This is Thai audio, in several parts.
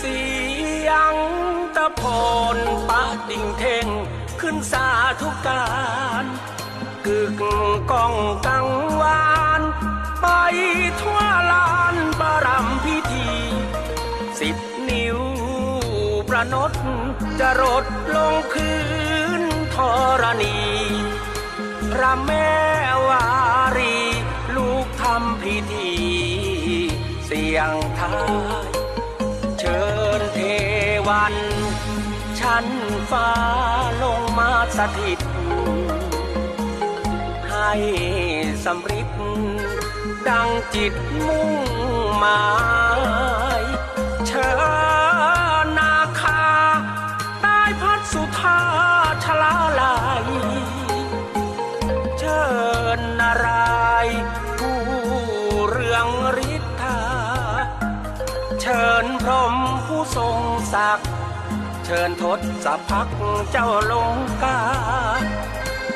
สียงตะพนปะดิ่งเท่งขึ้นสาธุการกึกก้องกังวานไปทั่วลานบารมพิธี สิบนิ้วประนดจะรดลงพื้นธรณีพระแม่วารี ลูกทำพิธี เสียงทาย เชิญเทวัน ชั้นฟ้าลงมาสถิต ให้สำริดดังจิตมุ่งหมายเชิญนาคาใต้พัดสุธาชลา ศักดิ์เชิญทศพักเจ้าลงกา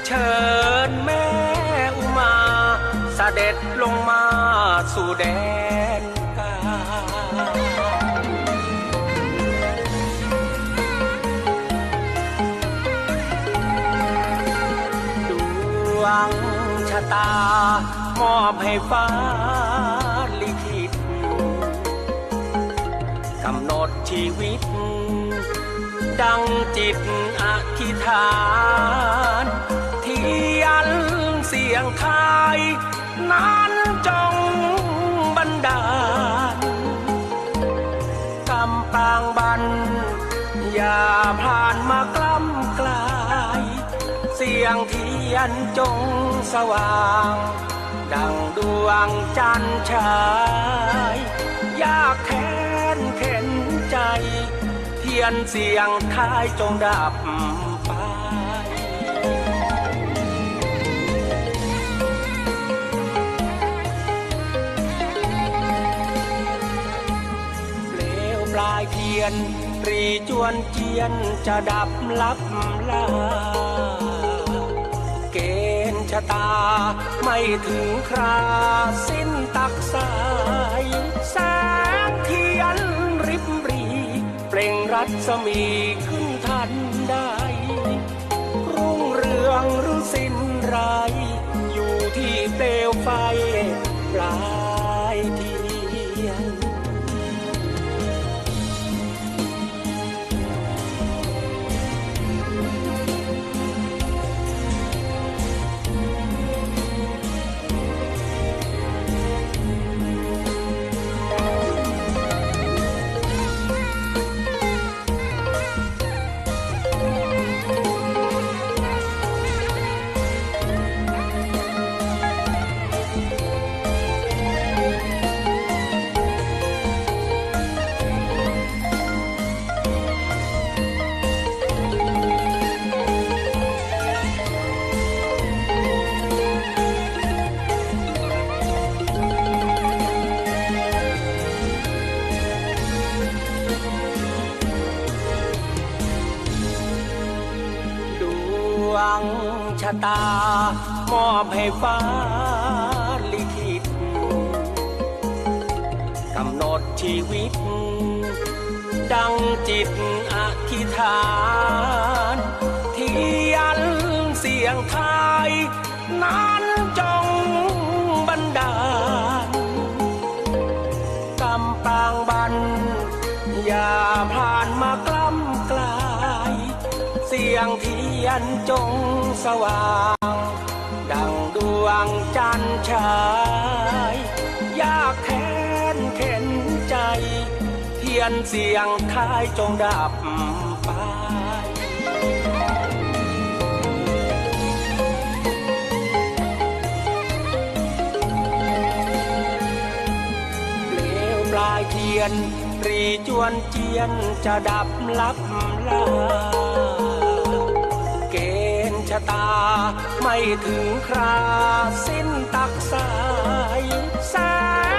เชิญแม่อุมาสเสด็จลงมาสู่แดนกา ดวงชะตามอบให้ฟ้าลิขิตกำหนด ชีวิต ดังจิตอธิษฐานเทียนเสียงทายนั้นจงบันดาลกำปางบัน อย่าผ่านมากล้ำกลาย เสียงเทียนจงสว่าง ดังดวงจันทร์ฉายยากแค้นเข็น ยนเสียงท้ายจงดับไปเปลวปลายเทียนปรีจวนเจียนจะดับลับลาเกณฑ์ชะตาไม่ถึงคราสิ้นตักสาย รัศมีขึ้นทันได้รุ่งเรืองหรือสิ้นไร อยู่ที่เปลวไฟปลายที วงชะตามอบให้ฟ้าลิขิตกำหนดชีวิต ดังจิตอธิษฐานทียนเสียงไทยนั้นจง นจงสว่าง ดังดวงจันทร์ฉายยากแค้นเข็นใจ เทียนเสียงท้ายจงดับไปเปลวปลายเทียนรีจวนเจียนจะดับลับลาะตา ไม่ถึงคราสิ้นตักสายแส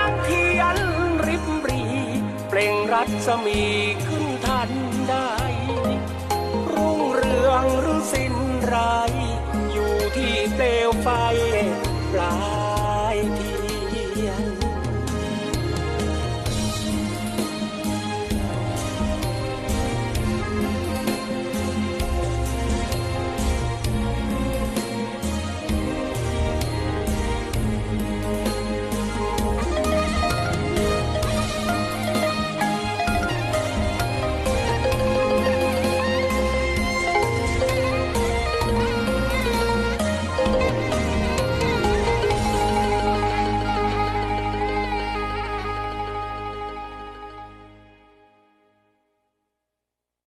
งเทียนริบรี เปล่งรัศมีขึ้นทันได้รุ่งเรืองหรือสิ้นไร อยู่ที่เปลวไฟปลายเทียน